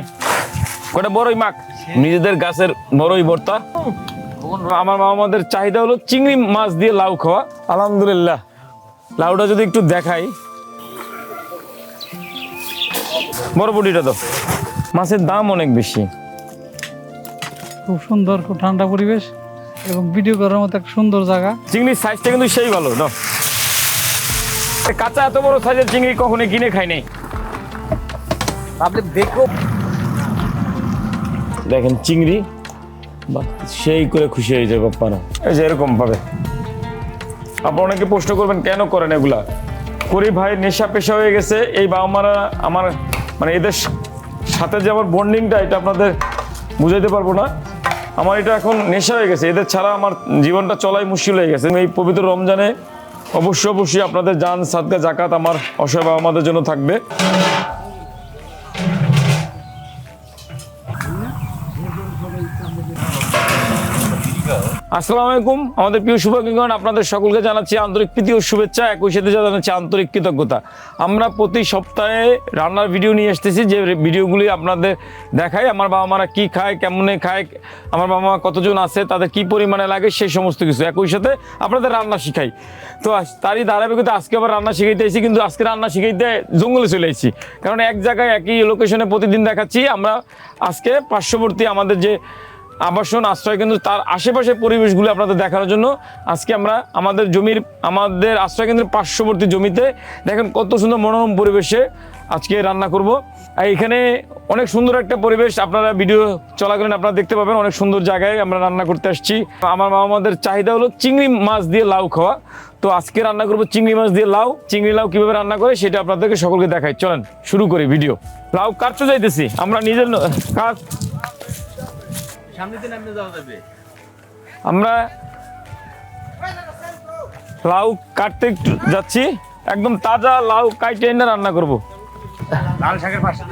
আয় কটা বড়ই মাখ। নিজেদের গাছের বড়ই ভর্তা। আমার মামাদের চাহিদা হলো চিংড়ি মাছ দিয়ে লাউ খাওয়া। আলহামদুলিল্লাহ। লাউটা যদি একটু দেখাই। বড় বটিটা তো মাছের দাম অনেক বেশি। খুব সুন্দর খুব ঠান্ডা পরিবেশ এবং ভিডিও করার মতো একটা সুন্দর জায়গা। চিংড়ির সাইজটা কিন্তু সেই ভালো না কাঁচা এত বড় সাইজের চিংড়ি কখনো কিনে খাই নাই। আপনি দেখো দেখেন চিংড়ি। বা সেই করে খুশি হয়ে যাবে বাপ্পারা এই যে এরকম ভাবে। আপনারা অনেকে প্রশ্ন করবেন, কেন করেন এগুলা? করি ভাই, নেশা পেশা হয়ে গেছে। এই বাবা মারা আমার মানে এদের সাথে যে আমার বন্ডিংটা এটা আপনাদের বুঝাইতে পারব না। আমার এটা এখন নেশা হয়ে গেছে। এদের ছাড়া আমার জীবনটা চলাই মুশকিল হয়ে গেছে। এই পবিত্র রমজানে অবশ্যই অবশ্যই আপনাদের যান সাদকা জাকাত আমার অসহায় বাবা মাদের জন্য থাকবে। আসসালামু আলাইকুম। আমাদের প্রিয় শুভাকাঙ্ক্ষণ আপনাদের সকলকে জানাচ্ছি আন্তরিক প্রীতি ও শুভেচ্ছা। একই সাথে জানাচ্ছি আন্তরিক কৃতজ্ঞতা। আমরা প্রতি সপ্তাহে রান্নার ভিডিও নিয়ে আসতেছি। যে ভিডিওগুলি আপনাদের দেখাই, আমার বাবা মারা কী খায়, কেমনে খায়, আমার বাবা মা কতজন আছে, তাদের কি পরিমাণে লাগে, সেই সমস্ত কিছু। একই সাথে আপনাদের রান্না শিখাই। তো তারই ধারাবাহিকতা, আজকে আবার রান্না শিখাইতে এসেছি, কিন্তু আজকে রান্না শিখাইতে জঙ্গলে চলে এসেছি। কারণ এক জায়গায়, একই লোকেশনে প্রতিদিন দেখাচ্ছি। আমরা আজকে পার্শ্ববর্তী আমাদের যে আবাসন আশ্রয় কেন্দ্র, তার আশেপাশের পরিবেশগুলো আপনাদের দেখানোর জন্য আজকে আমরা আমাদের জমির, আমাদের আশ্রয় কেন্দ্রের পার্শ্ববর্তী জমিতে দেখেন কত সুন্দর মনোরম পরিবেশে আজকে রান্না করব। এখানে অনেক সুন্দর একটা পরিবেশ, আপনারা ভিডিও চলাকালীন আপনারা দেখতে পাবেন, অনেক সুন্দর জায়গায় আমরা রান্না করতে আসছি। আমার মা আমাদের চাহিদা হলো চিংড়ি মাছ দিয়ে লাউ খাওয়া। তো আজকে রান্না করব চিংড়ি মাছ দিয়ে লাউ। চিংড়ি লাউ কীভাবে রান্না করে সেটা আপনাদেরকে সকলকে দেখাই। চলেন, শুরু করি ভিডিও। লাউ কাটতে যাইতেছি, আমরা নিজের কাজ সামনে দিন আপনি যাওয়া যাবে? আমরা লাউ কাটতে যাচ্ছি। একদম তাজা লাউ কাইটে এনে রান্না করব। লাল শাকের পাশে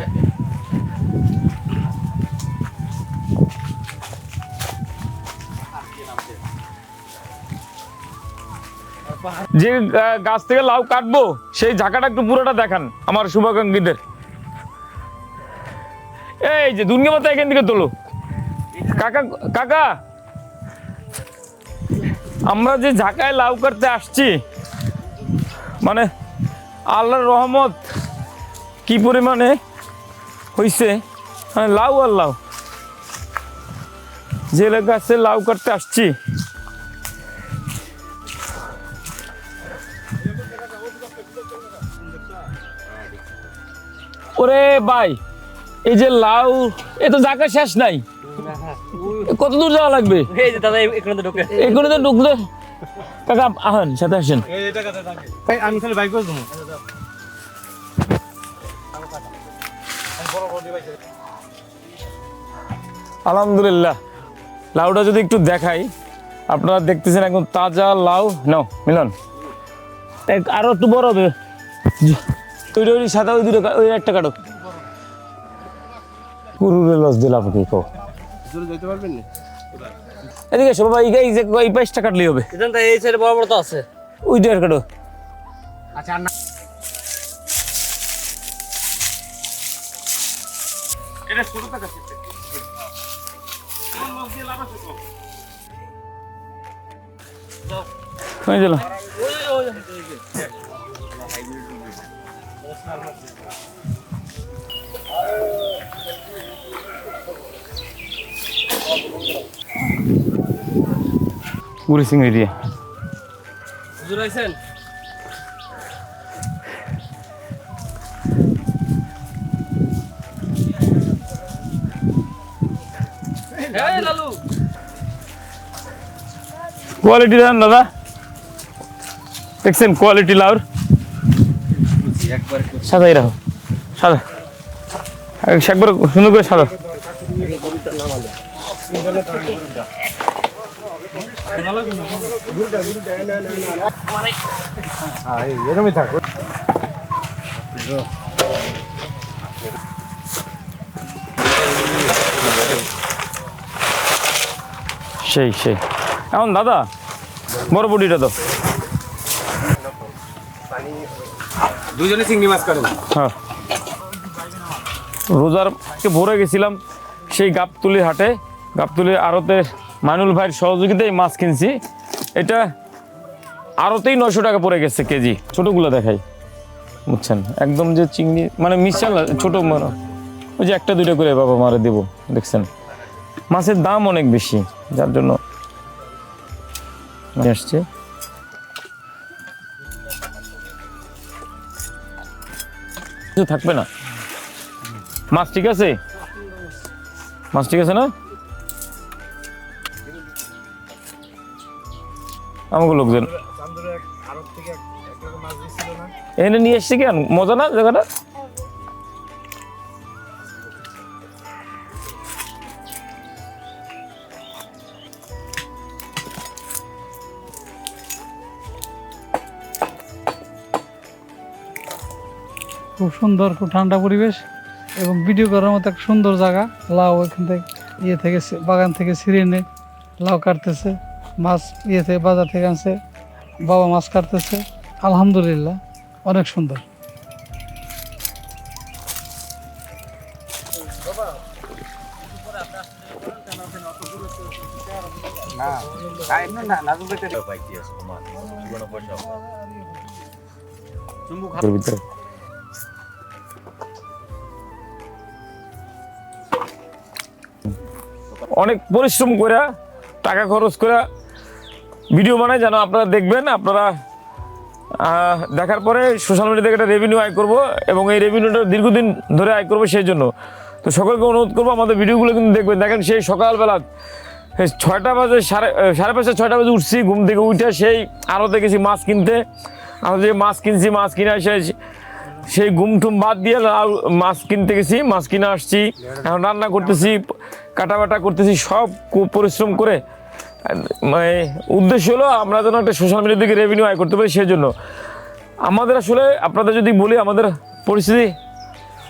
যে গাছ থেকে লাউ কাটবো সেই ঝাঁকাটা একটু পুরোটা দেখান আমার শুভাকাঙ্ক্ষীদের। এই যে দুর্গা মাথা এখান থেকে তোলো। কাকা কাকা! আমরা যে ঝাঁকায় লাউ কাটতে আসছি মানে আল্লাহর রহমত কি পরিমাণে হইছে? মানে লাউ আর লাউ। যে গাছে লাউ কাটতে আসছি। ওরে ভাই! এই যে লাউ এ তো জায়গা শেষ নাই। কত দূর যাওয়া লাগবে? এই যে দাদা এখানে তো ঢোকে। এখানে তো ঢুকলে কাকা আহেন সাথে আসেন। আমি খালি বাইক করে দেবো আলহামদুলিল্লাহ। লাউটা যদি একটু দেখাই আপনারা দেখতেছেন একদম তাজা লাউ। নাও মিলন। এক- আরও একটু বড় হবে। ওইটা ওই সাদা ওই দুটো ওই একটা কাটো। কুরুরে লস দিলাম কি কো? যেতে পারবেন না? এদিকে এসো বাবা এই যে এই পাঁচটা কাটলেই হবে। এই সাইডে বড় বড় তো আছে। ওইটা আর কাটো। আচ্ছা আর না হয়ে গেল। গুড়ি চিংড়ি দিয়ে। এই কোয়ালিটি দেন দাদা। দেখছেন কোয়ালিটি লাউর? সাদাই রাখো। সাদা একবার সুন্দর করে সাদা থাকো সেই সেই। এখন দাদা বড় বডিটা তো দুজনে চিংড়ি মাছ করেন হ্যাঁ। রোজার কে ভরে গেছিলাম সেই গাবতুলি হাটে। গাবতুলি আড়তের মানুল ভাইয়ের সহযোগিতায় মাছ কিনছি। এটা আড়তেই নশো টাকা পড়ে গেছে কেজি। ছোটোগুলো দেখাই। বুঝছেন? একদম যে চিংড়ি মানে মিশাল, ছোট ওই যে একটা, দুইটা করে বাবা মারে দেবো, দেখছেন? মাছের দাম অনেক বেশি, যার জন্য নিয়ে আসছে। থাকবে না। মাছ ঠিক আছে? মাছ ঠিক আছে না? আমাকে লোকজন। এনে নিয়ে এসছি কেন মজা না জায়গাটা? খুব সুন্দর, খুব ঠান্ডা পরিবেশ এবং ভিডিও করার মতো একটা সুন্দর জায়গা। লাউ এখান থেকে ইয়ে থেকে বাগান থেকে ছিঁড়ে এনে লাউ কাটতেছে। মাছ ইয়েতে বাজার থেকে আনছে, বাবা মাছ কাটতেছে। আলহামদুলিল্লাহ, অনেক সুন্দর। অনেক পরিশ্রম করে টাকা খরচ করে ভিডিও বানাই, যেন আপনারা দেখবেন, আপনারা দেখার পরে সোশ্যাল মিডিয়া থেকে একটা রেভিনিউ আয় করব, এবং এই রেভিনিউটা দীর্ঘদিন ধরে আয় করব সেই জন্য। তো সকলকে অনুরোধ করব, আমাদের ভিডিওগুলো কিন্তু দেখবেন। দেখেন, সেই সকালবেলা ছয়টা বাজে, সাড়ে সাড়ে পাঁচটা, ছয়টা বাজে উঠছি, ঘুম থেকে উঠে সেই আড়তে গেছি মাছ কিনতে। আমরা যে মাছ কিনছি, মাছ কিনে এসে সেই ঘুম টুম বাদ দিয়ে মাছ কিনতে গেছি, মাছ কিনে আসছি। এখন রান্না করতেছি কাটা বাটা করতেছি, সব পরিশ্রম করে মানে উদ্দেশ্য হলো আমরা যেন একটা সোশ্যাল মিডিয়া থেকে রেভিনিউ আয় করতে পারি সেই জন্য আমাদের আসলে, আপনাদের যদি বলি, আমাদের পরিস্থিতি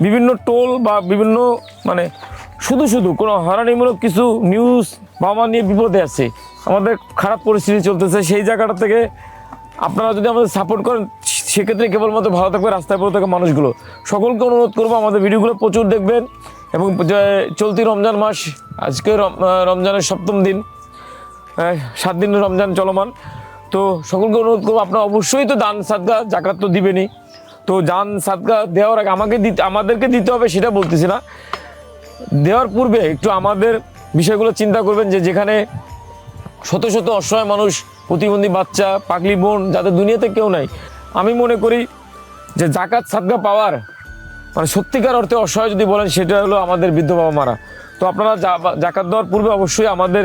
বিভিন্ন টোল বা বিভিন্ন মানে শুধু শুধু কোনো হরানিমূলক কিছু নিউজ বাবা নিয়ে বিপদে আছে, আমাদের খারাপ পরিস্থিতি চলতেছে, সেই জায়গাটা থেকে আপনারা যদি আমাদের সাপোর্ট করেন, সেক্ষেত্রে কেবলমাত্র ভালো থাকবে, রাস্তায় পড়ে থাকা মানুষগুলো। সকলকে অনুরোধ করব, আমাদের ভিডিওগুলো প্রচুর দেখবেন এবং চলতি রমজান মাস, আজকে রমজানের সপ্তম দিন সাত দিন রমজান চলমান। তো সকলকে অনুরোধ করব, আপনারা অবশ্যই তো দান সাদগা, জাকাত তো দিবেনই। তো দান সাদগা দেওয়ার আগে আমাকে দিতে, আমাদেরকে দিতে হবে সেটা বলতেছি না। দেওয়ার পূর্বে একটু আমাদের বিষয়গুলো চিন্তা করবেন যে যেখানে শত শত অসহায় মানুষ, প্রতিবন্ধী বাচ্চা, পাগলি বোন, যাদের দুনিয়াতে কেউ নাই। আমি মনে করি যে জাকাত সাদগা পাওয়ার মানে সত্যিকার অর্থে অসহায় যদি বলেন, সেটা হলো আমাদের বৃদ্ধ বাবা মারা। তো আপনারা জাকাত দেওয়ার পূর্বে অবশ্যই আমাদের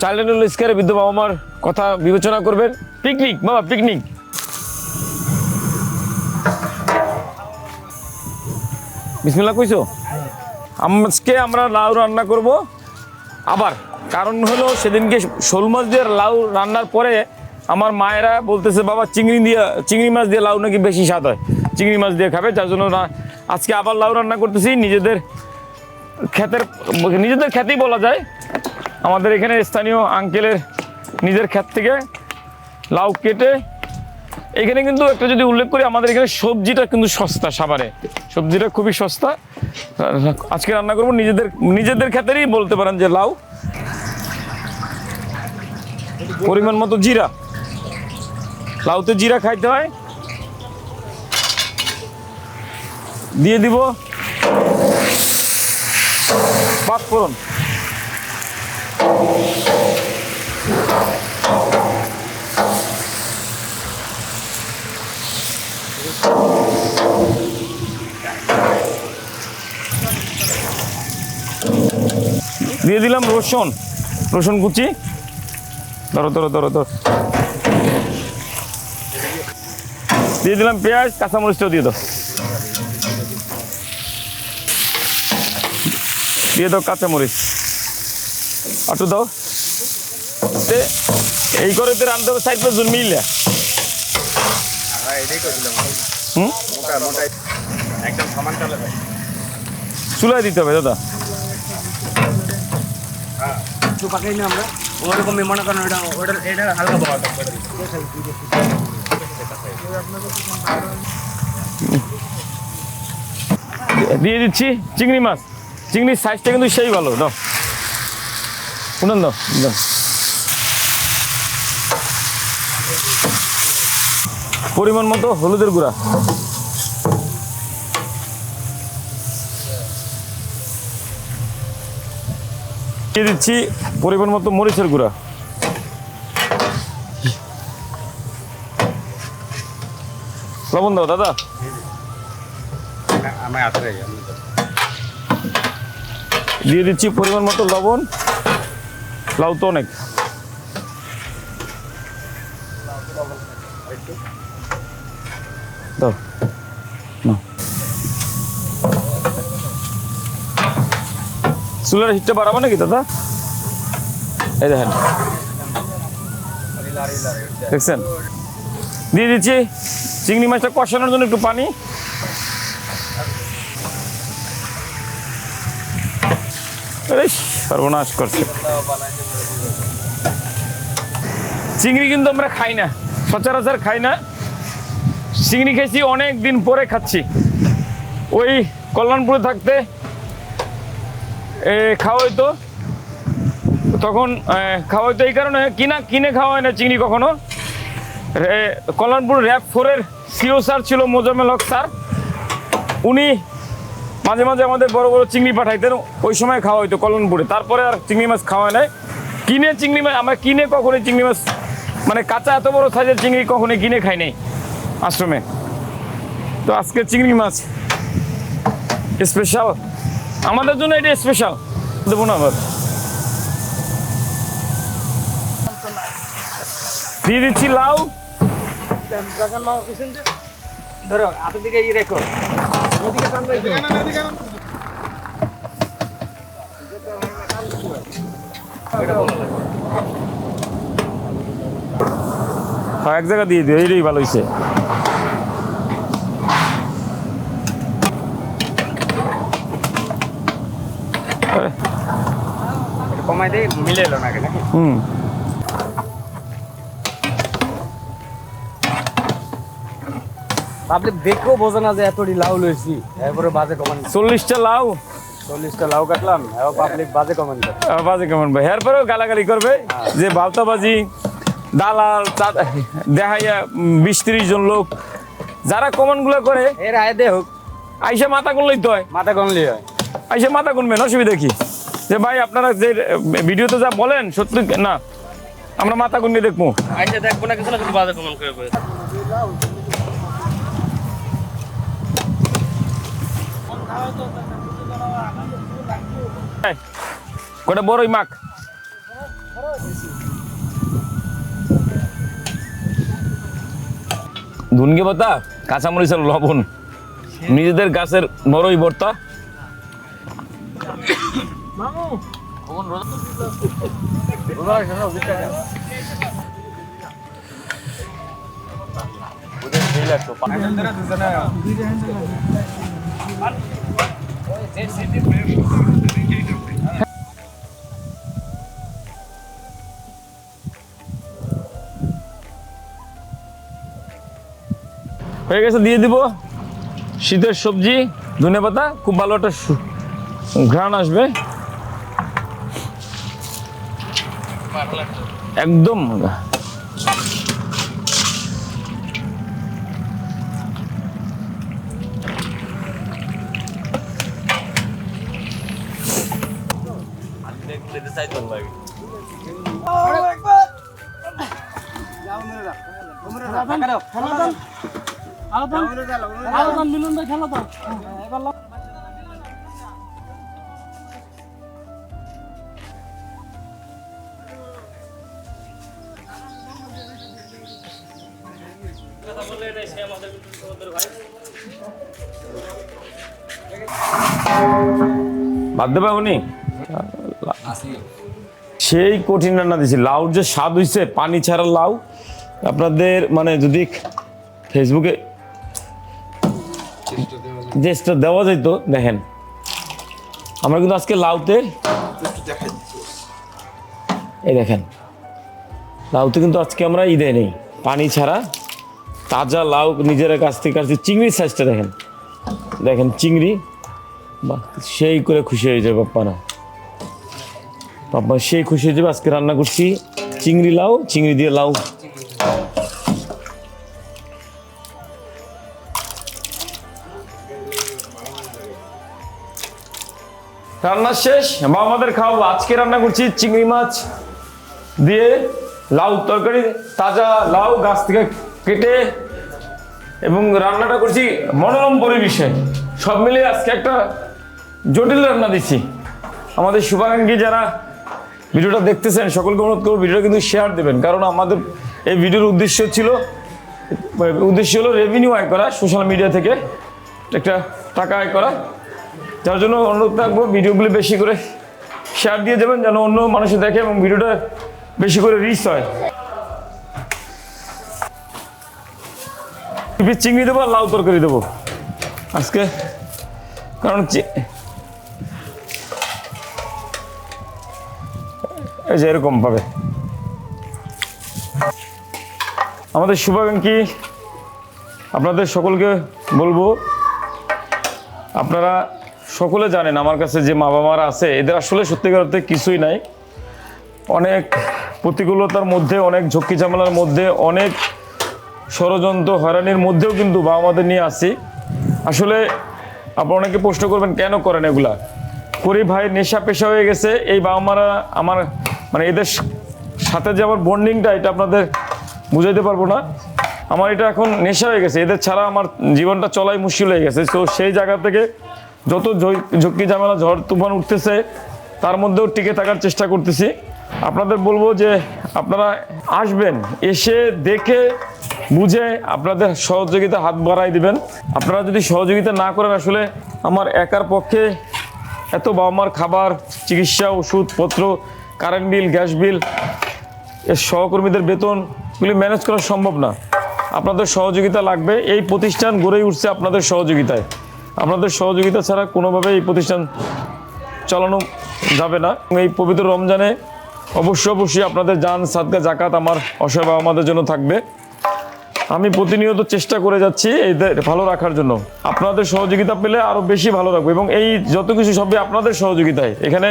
চাইল্ড অ্যান্ড বৃদ্ধ বাবা মার কথা বিবেচনা করবেন। পিকনিক, বাবা, পিকনিক। বিসমিল্লা কইছো? আজকে আমরা লাউ রান্না করব। আবার কারণ হলো সেদিনকে শোল মাছ দিয়ে লাউ রান্নার পরে আমার মায়েরা বলতেছে, বাবা, চিংড়ি দিয়ে, চিংড়ি মাছ দিয়ে লাউ নাকি বেশি স্বাদ হয়? চিংড়ি মাছ দিয়ে খাবে? যার জন্য আজকে আবার লাউ রান্না করতেছি। নিজেদের ক্ষেতের নিজেদের ক্ষেতেই বলা যায়। আমাদের এখানে স্থানীয় আঙ্কেলের নিজের ক্ষেত থেকে লাউ কেটে, এখানে কিন্তু একটা যদি উল্লেখ করি, আমাদের এখানে সবজিটা কিন্তু সস্তা সাভারে সবজিটা খুবই সস্তা। আজকে রান্না করব নিজেদের নিজেদের ক্ষেতেরই বলতে পারেন যে লাউ। পরিমাণ মতো জিরা। লাউতে জিরা খাইতে হয়। দিয়ে দিব পাঁচফোড়ন দিয়ে দিলাম রসুন রসুন কুচি। ধরো ধরো ধরো ধরো। দিয়ে দিলাম পেঁয়াজ কাঁচামরিচটাও দিয়ে দাও। দিয়ে দাও কাঁচামরিচ। আটু দাও। তে এই করে তো রান্ধতে হবে সাইড পাঁচজন মিলে। হুম? একদম সমান চালে ভাই চুলায় দিতে হবে দাদা। একটু পাকাই না আমরা মনে করেন ওটা এটা হালকা দিয়ে দিচ্ছি চিংড়ি মাছ। চিংড়ির সাইজটা কিন্তু সেই ভালো দাও শুনুন দাও পরিমাণ মতো হলুদের গুঁড়া। দিয়ে দিচ্ছি? পরিমাণ মতো মরিচের গুঁড়া। লবণ দাও দাদা। দিয়ে দিচ্ছি পরিমাণ মতো লবণ। লাউ তো অনেক। চুলার হিটটা বাড়াবো নাকি দাদা? এই দেখেন। দেখছেন? দিয়ে দিচ্ছি। চিংড়ি মাছটা কষানোর জন্য একটু পানি। সর্বনাশ করছে। চিংড়ি কিন্তু আমরা খাই না, সচরাচর খাই না। চিংড়ি খেয়েছি অনেক দিন পরে খাচ্ছি। ওই কল্যাণপুরে থাকতে এ, খাওয়া হইতো তখন এ, খাওয়া হইতো এই কারণে। কিনা কিনে খাওয়া হয় না চিংড়ি কখনো? কল্যাণপুর র্যাপ ফোরের সিও স্যার ছিল মোজামেল হক স্যার। উনি মাঝে মাঝে আমাদের বড় বড় চিংড়ি পাঠাইতেন ওই সময় খাওয়া হইতো কল্যাণপুরে। তারপরে আর চিংড়ি মাছ খাওয়া নাই। কিনে চিংড়ি মাছ আমরা কিনে কখনোই চিংড়ি মাছ মানে কাঁচা এত বড় সাইজের চিংড়ি কখনোই কিনে খাই নাই আশ্রমে। তো আজকে চিংড়ি মাছ স্পেশাল। আমাদের জন্য এটা স্পেশাল দেবো না আবার। দিয়ে দিচ্ছি লাউ। এক জায়গা দিয়ে দিও, এইটাই ভালো হয়েছে দেই মিলে এলো নাকি নাকি? হুম। আপনি দেখেও বোঝে না যে এতটি লাউ লইছি। এরপরে বাজে কমান চল্লিশটা লাউ? চল্লিশটা লাউ কাটলাম এবার পাবলিক বাজে কমেন্ট বাজে ভাই এরপরেও গালাগালি করবে যে বালতাবাজি দালাল উম, বিশ তিরিশ জন লোক। যারা কমনগুলো করে এর আয় দে হোক আইসা মাথা গুনলেই তো হয়। মাথা কমলি হয়। আইসা মাথা গুনবেন অসুবিধা কি? যে ভাই আপনারা যে ভিডিওতে যা বলেন সত্যি না আমরা মাথা গুনিয়ে দেখব। দেখব না কিছু করে কটা বড়ই মাখ? ধুনগে পাতা কাঁচামরিচের লবণ। নিজেদের গাছের বড়ই ভর্তা হয়ে গেছে দিয়ে দিব শীতের সবজি ধনে পাতা খুব ভালো একটা ঘ্রাণ আসবে। একদম। মিলন ভাই খেলা তো। বাদ দেবে উনি? সেই কঠিন রান্না দিয়েছি। লাউর যে স্বাদ হইছে, পানি ছাড়া লাউ, আপনাদের মানে যদি ফেসবুকে ড্রেসটা দেওয়া যেত, দেখেন। আমরা কিন্তু আজকে লাউতে এই দেখেন, লাউতে কিন্তু আজকে আমরা দেয় নেই। পানি ছাড়া তাজা লাউ নিজের কাছ থেকে কাছে চিংড়ির সাইজটা দেখেন। দেখেন, চিংড়ি সেই করে খুশি হয়ে যাবে পাপ্পারা। পাপ্পা সেই খুশি হয়ে যাবে, আজকে রান্না করছি চিংড়ি লাউ, চিংড়ি দিয়ে লাউ। রান্না শেষ বা আমাদের খাওয়াবো। আজকে রান্না করছি চিংড়ি মাছ দিয়ে লাউ তরকারি, তাজা লাউ গাছ থেকে কেটে এবং রান্নাটা করছি মনোরম পরিবেশে। সব মিলিয়ে আজকে একটা জটিল রান্না দিচ্ছি। আমাদের শুভাকাঙ্ক্ষী যারা ভিডিওটা দেখতেছেন, সকলকে অনুরোধ করব ভিডিওটা কিন্তু শেয়ার দেবেন। কারণ আমাদের এই ভিডিওর উদ্দেশ্য ছিল, উদ্দেশ্য হলো রেভিনিউ আয় করা সোশ্যাল মিডিয়া থেকে একটা টাকা আয় করা। যার জন্য অনুরোধ রাখব ভিডিওগুলি বেশি করে শেয়ার দিয়ে দেবেন, যেন অন্য মানুষ দেখে এবং ভিডিওটা বেশি করে রিচ হয়। চিংড়ি দেবো আর লাউ তরকারি দেবো। আজকে কারণ এই যে এরকম পাবে আমাদের শুভাকাঙ্ক্ষী আপনাদের সকলকে বলব, আপনারা সকলে জানেন আমার কাছে যে মা বাবারা আছে, এদের আসলে সত্যিকার অর্থে কিছুই নাই। অনেক প্রতিকূলতার মধ্যে, অনেক ঝক্কি ঝামেলার মধ্যে, অনেক ষড়যন্ত্র হয়রানির মধ্যেও কিন্তু বাবা মাদের নিয়ে আসি আসলে আপনারা অনেকে প্রশ্ন করবেন, কেন করেন এগুলা? করি ভাই নেশা পেশা হয়ে গেছে, এই বাবা মারা আমার মানে এদের সাথে যে আমার বন্ডিংটা এটা আপনাদের বুঝাইতে পারব না। আমার এটা এখন নেশা হয়ে গেছে। এদের ছাড়া আমার জীবনটা চলাই মুশকিল হয়ে গেছে। তো সেই জায়গা থেকে যত ঝক্কি ঝামেলা, ঝড়, তুফান উঠতেছে, তার মধ্যেও টিকে থাকার চেষ্টা করতেছি। আপনাদের বলব যে আপনারা আসবেন, এসে দেখে বুঝে আপনাদের সহযোগিতা হাত বাড়াই দিবেন। আপনারা যদি সহযোগিতা না করেন, আসলে আমার একার পক্ষে এত বাবা মার খাবার, চিকিৎসা, ওষুধপত্র কারেন্ট বিল, গ্যাস বিল এর সহকর্মীদের বেতনগুলি ম্যানেজ করা সম্ভব না। আপনাদের সহযোগিতা লাগবে। এই প্রতিষ্ঠান গড়েই উঠছে আপনাদের সহযোগিতায়। আপনাদের সহযোগিতা ছাড়া কোনোভাবে এই প্রতিষ্ঠান চালানো যাবে না। এই পবিত্র রমজানে অবশ্যই অবশ্যই আপনাদের যান, সাদকা জাকাত আমার অসহায় বাবা মাদের জন্য থাকবে। আমি প্রতিনিয়ত চেষ্টা করে যাচ্ছি এদের ভালো রাখার জন্য। আপনাদের সহযোগিতা পেলে আরও বেশি ভালো রাখব এবং এই যত কিছু সবই আপনাদের সহযোগিতায়। এখানে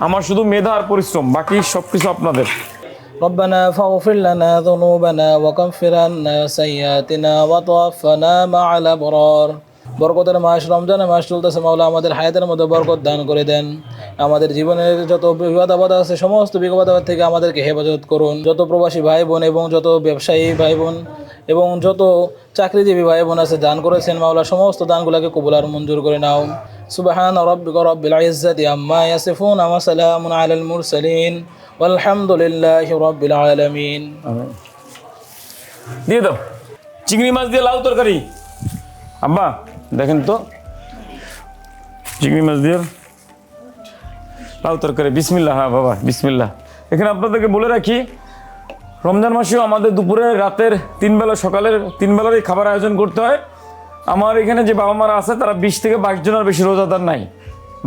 আমার শুধু মেধা আর পরিশ্রম বাকি সব কিছু আপনাদের ربنا فاغفر لنا ذنوبنا وكفر عنا سيئاتنا وتوفنا مع الأبرار বরকতের মাস রমজানের মাস চলতেছে মাওলা আমাদের হায়াতের মধ্যে বরকত দান করে দেন আমাদের জীবনের যত বিপদ আপদ আছে সমস্ত বিপদ আপদ থেকে আমাদেরকে হেফাজত করুন যত প্রবাসী ভাই বোন এবং যত ব্যবসায়ী ভাই বোন এবং যত চাকরিজীবী ভাই বোন আছে দান করেছেন মাওলা সমস্ত দানগুলোকে কবুল আর মঞ্জুর করে নাও সুবাহান রব্বিক রব্বিল ইজ্জাতি আম্মা ইয়াসিফুন ওয়া সালামুন আলাল মুরসালিন والحمد لله رب العالمين দিয়ে দাও চিংড়ি মাছ দিয়ে লাউ তরকারি আব্বা দেখেন তো চিংড়ি মাছ দিয়ে লাউ তরকারি বিসমিল্লাহ হ্যাঁ বাবা বিসমিল্লাহ এখানে আপনাদেরকে বলে রাখি রমজান মাসেও আমাদের দুপুরে রাতের তিন বেলা সকালের তিন বেলারই খাবার আয়োজন করতে হয় আমার এখানে যে বাবা মারা আছে, তারা বিশ থেকে বাইশ জনের বেশি রোজাদার নাই।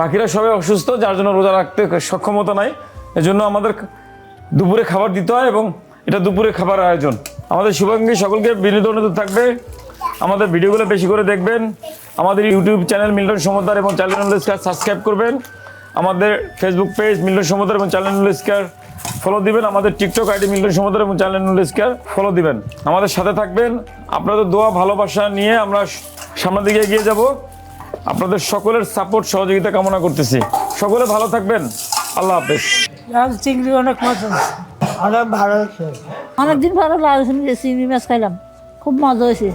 বাকিরা সবাই অসুস্থ, যার জন্য রোজা রাখতে সক্ষমতা নাই। এজন্য আমাদের দুপুরে খাবার দিতে হয় এবং এটা দুপুরে খাবার আয়োজন। আমাদের শুভাঙ্গী সকলকে বিনোদন থাকবে, আমাদের ভিডিওগুলো বেশি করে দেখবেন। আমাদের ইউটিউব চ্যানেল মিল্টন সমতার এবং চ্যানেল স্কার সাবস্ক্রাইব করবেন। আমাদের ফেসবুক পেজ মিল্টন সমতার এবং চ্যানেল স্কার ফলো দিবেন আমাদের টিকটক আইডি মিল্টন সমতার এবং চ্যানেল স্কার ফলো দিবেন। আমাদের সাথে থাকবেন। আপনাদের দোয়া ভালোবাসা নিয়ে আমরা সামনের দিকে এগিয়ে যাব। আপনাদের সকলের সাপোর্ট সহযোগিতা কামনা করতেছি। সকলে ভালো থাকবেন। আল্লাহ হাফেজ। আজ চিংড়ি অনেক মাছ অনেক ভালো অনেকদিন ভালো লাগছে চিংড়ি মাছ খাইলাম। খুব মজা হয়েছে।